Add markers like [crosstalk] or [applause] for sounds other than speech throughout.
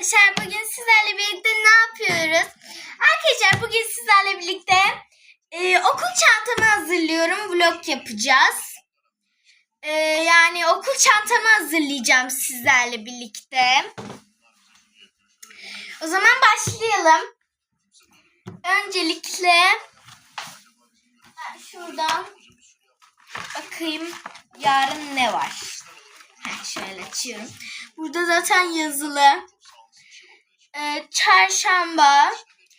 arkadaşlar bugün sizlerle birlikte ne yapıyoruz? Arkadaşlar bugün sizlerle birlikte e, okul çantamı hazırlıyorum. Vlog yapacağız. E, yani okul çantamı hazırlayacağım sizlerle birlikte. O zaman başlayalım. Öncelikle şuradan bakayım yarın ne var. Heh, şöyle açıyorum. Burada zaten yazılı. Çarşamba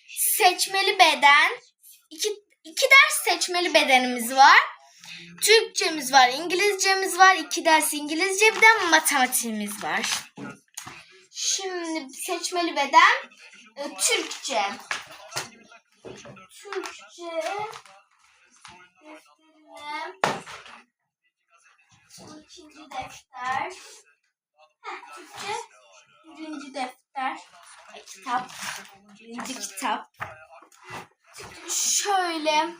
seçmeli beden. İki, iki ders seçmeli bedenimiz var. Türkçemiz var, İngilizcemiz var. iki ders İngilizce bir de matematiğimiz var. Şimdi seçmeli beden e, Türkçe. Türkçe defterine defter. Heh, Türkçe birinci defter. Kitap. Birinci kitap. Şöyle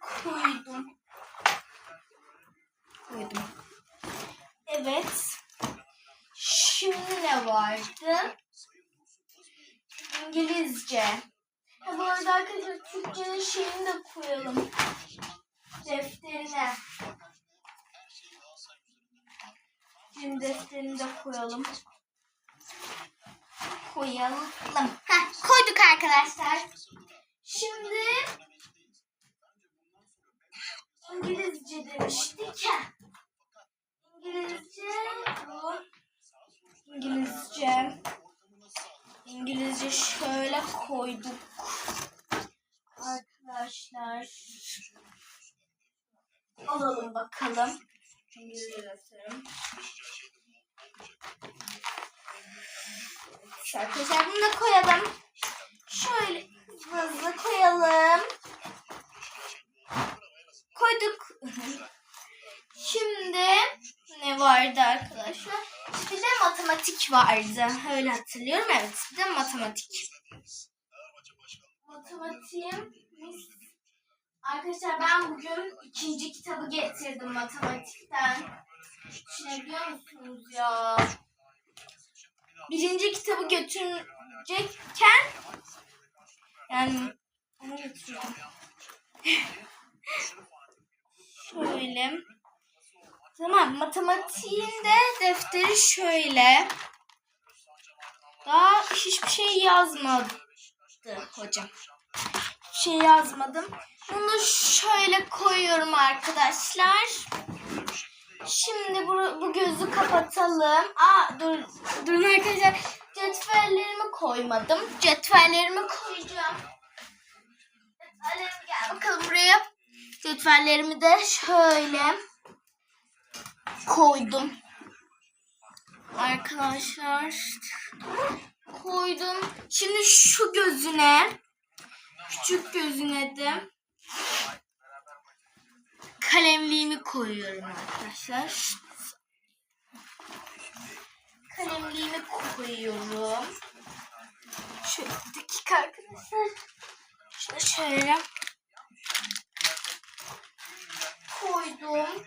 koydum. Koydum. Evet. Şimdi ne vardı? İngilizce. Ha, bu arada arkadaşlar Türkçe'nin şeyini de koyalım. Defterine. Şimdi defterini de koyalım. Koyalım. Heh, koyduk arkadaşlar. Şimdi İngilizce demiştik. Heh. İngilizce bu. İngilizce. İngilizce şöyle koyduk. Arkadaşlar. Alalım bakalım. İngilizce defterim. Arkadaşlar bunu da koyalım. Şöyle hızlı koyalım. Koyduk. Şimdi ne vardı arkadaşlar? Bir de matematik vardı. Öyle hatırlıyorum. Evet bir de matematik. Matematiğim Arkadaşlar ben bugün ikinci kitabı getirdim matematikten. Düşünebiliyor musunuz ya? Birinci kitabı götürecekken yani onu götürdüm. [laughs] şöyle. Tamam matematiğin de defteri şöyle. Daha hiçbir şey yazmadı hocam. Hiçbir şey yazmadım. Bunu şöyle koyuyorum arkadaşlar. Şimdi bu, bu gözü kapatalım. Aa dur durun arkadaşlar. Cetvellerimi koymadım. Cetvellerimi koyacağım. Cetvellerimi gel bakalım buraya. Cetvellerimi de şöyle koydum. Arkadaşlar koydum. Şimdi şu gözüne küçük gözüne de kalemliğimi koyuyorum arkadaşlar. Kalemliğimi koyuyorum. Şöyle bir dakika arkadaşlar. Şunu şöyle koydum.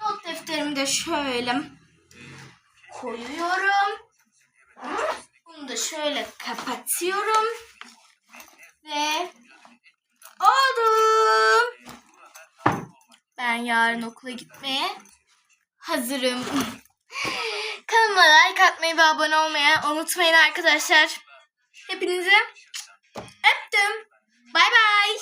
Not defterimi de şöyle koyuyorum. Bunu da şöyle kapatıyorum. Ve oldum yarın okula gitmeye hazırım. [laughs] Kanalıma like atmayı ve abone olmayı unutmayın arkadaşlar. Hepinizi öptüm. Bay bay.